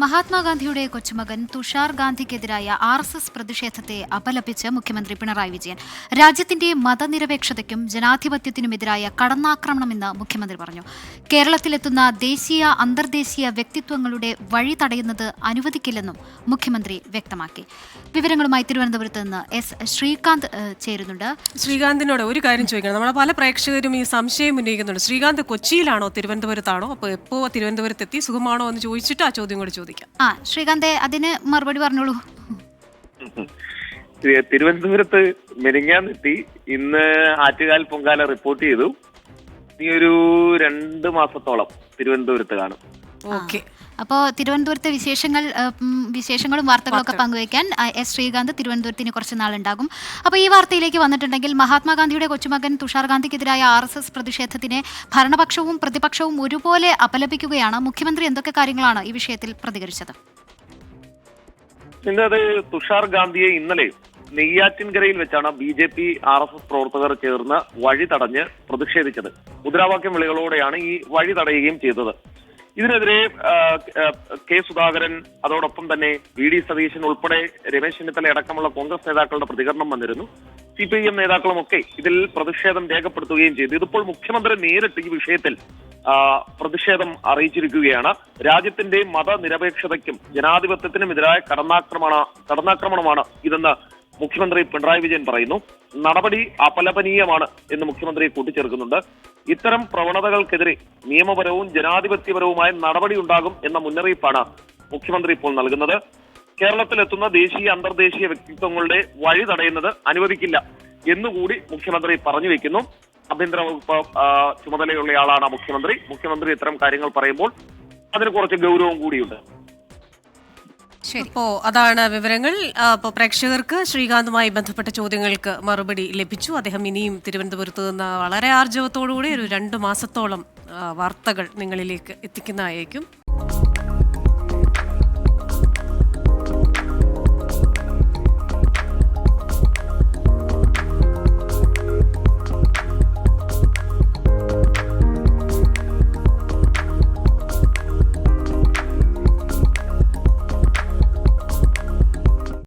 മഹാത്മാഗാന്ധിയുടെ കൊച്ചുമകൻ തുഷാർ ഗാന്ധിക്കെതിരായ ആർ എസ് എസ് പ്രതിഷേധത്തെ അപലപിച്ച് മുഖ്യമന്ത്രി പിണറായി വിജയൻ. രാജ്യത്തിന്റെ മതനിരപേക്ഷതയ്ക്കും ജനാധിപത്യത്തിനുമെതിരായ കടന്നാക്രമണമെന്ന് മുഖ്യമന്ത്രി പറഞ്ഞു. കേരളത്തിലെത്തുന്ന ദേശീയ അന്തർദേശീയ വ്യക്തിത്വങ്ങളുടെ വഴി തടയുന്നത് അനുവദിക്കില്ലെന്നും മുഖ്യമന്ത്രി വ്യക്തമാക്കി. വിവരങ്ങളുമായി തിരുവനന്തപുരത്ത് നിന്ന് എസ് ശ്രീകാന്ത് ചേരുന്നുണ്ട്. ശ്രീകാന്തിനോട് ഒരു കാര്യം ചോദിക്കണം. നമ്മളെ പല പ്രേക്ഷകരും ഈ സംശയം ഉന്നയിക്കുന്നുണ്ട്. ശ്രീകാന്ത് കൊച്ചിയിലാണോ തിരുവനന്തപുരത്താണോ? അപ്പോൾ എപ്പോ തിരുവനന്തപുരത്തെത്തി സുഖമാണോ എന്ന് ചോദിച്ചിട്ട് ആ ചോദ്യം കൂടി ചോദിക്കാം. ആ ശ്രീകാന്തെ അതിന് മറുപടി പറഞ്ഞോളൂ. തിരുവനന്തപുരത്ത് മെരിങ്ങാന്നെത്തി ഇന്ന് ആറ്റുകാൽ പൊങ്കാല റിപ്പോർട്ട് ചെയ്തു. ഇനി ഒരു രണ്ട് മാസത്തോളം തിരുവനന്തപുരത്ത് കാണും. ഓക്കെ. അപ്പോൾ തിരുവനന്തപുരത്തെ വിശേഷങ്ങൾ വിശേഷങ്ങളും വാർത്തകളൊക്കെ പങ്കുവയ്ക്കാൻ എസ് ശ്രീകാന്ത് തിരുവനന്തപുരത്തിന് കുറച്ച് നാളുണ്ടാകും. അപ്പോൾ ഈ വാർത്തയിലേക്ക് വന്നിട്ടുണ്ടെങ്കിൽ മഹാത്മാഗാന്ധിയുടെ കൊച്ചുമകൻ തുഷാർ ഗാന്ധിക്കെതിരായ ആർ എസ് എസ് പ്രതിഷേധത്തിനെ ഭരണപക്ഷവും പ്രതിപക്ഷവും ഒരുപോലെ അപലപിക്കുകയാണ്. മുഖ്യമന്ത്രി എന്തൊക്കെ കാര്യങ്ങളാണ് ഈ വിഷയത്തിൽ പ്രതികരിച്ചത്? തുഷാർ ഗാന്ധിയെ ഇന്നലെ നെയ്യാറ്റിൻകരയിൽ വെച്ചാണ് B J P R S S പ്രവർത്തകർ ചേർന്ന് വഴി തടഞ്ഞ് പ്രതിഷേധിച്ചത്. മുദ്രാവാക്യം വിളികളോടെയാണ് ഈ വഴി തടയുകയും ചെയ്തത്. ഇതിനെതിരെ കെ സുധാകരൻ അതോടൊപ്പം തന്നെ വി ഡി സതീശൻ ഉൾപ്പെടെ രമേശ് ചെന്നിത്തല അടക്കമുള്ള കോൺഗ്രസ് നേതാക്കളുടെ പ്രതികരണം വന്നിരുന്നു. സി പി ഐ എം നേതാക്കളുമൊക്കെ ഇതിൽ പ്രതിഷേധം രേഖപ്പെടുത്തുകയും ചെയ്തു. ഇതിപ്പോൾ മുഖ്യമന്ത്രി നേരിട്ട് ഈ വിഷയത്തിൽ പ്രതിഷേധം അറിയിച്ചിരിക്കുകയാണ്. രാജ്യത്തിന്റെ മതനിരപേക്ഷതയ്ക്കും ജനാധിപത്യത്തിനും എതിരായ കടന്നാക്രമണ കടന്നാക്രമണമാണ് ഇതെന്ന് മുഖ്യമന്ത്രി പിണറായി വിജയൻ പറയുന്നു നടപടി അപലപനീയമാണ് എന്ന് മുഖ്യമന്ത്രി കൂട്ടിച്ചേർക്കുന്നുണ്ട്. ഇത്തരം പ്രവണതകൾക്കെതിരെ നിയമപരവും ജനാധിപത്യപരവുമായ നടപടി ഉണ്ടാകും എന്ന മുന്നറിയിപ്പാണ് മുഖ്യമന്ത്രി ഇപ്പോൾ നൽകുന്നത്. കേരളത്തിലെത്തുന്ന ദേശീയ അന്തർദേശീയ വ്യക്തിത്വങ്ങളുടെ വഴി തടയുന്നത് അനുവദിക്കില്ല എന്നുകൂടി മുഖ്യമന്ത്രി പറഞ്ഞു വെക്കുന്നു. ആഭ്യന്തര വകുപ്പ് ചുമതലയുള്ളയാളാണ് മുഖ്യമന്ത്രി. മുഖ്യമന്ത്രി ഇത്തരം കാര്യങ്ങൾ പറയുമ്പോൾ അതിന് കുറച്ച് ഗൗരവം കൂടിയുണ്ട്. അപ്പോൾ അതാണ് വിവരങ്ങൾ. അപ്പോൾ പ്രേക്ഷകർക്ക് ശ്രീകാന്തുമായി ബന്ധപ്പെട്ട ചോദ്യങ്ങൾക്ക് മറുപടി ലഭിച്ചു. അദ്ദേഹം ഇനിയും തിരുവനന്തപുരത്ത് നിന്ന് വളരെ ആർജവത്തോടുകൂടി ഒരു രണ്ട് മാസത്തോളം വാർത്തകൾ നിങ്ങളിലേക്ക് എത്തിക്കുന്നതായിരിക്കും.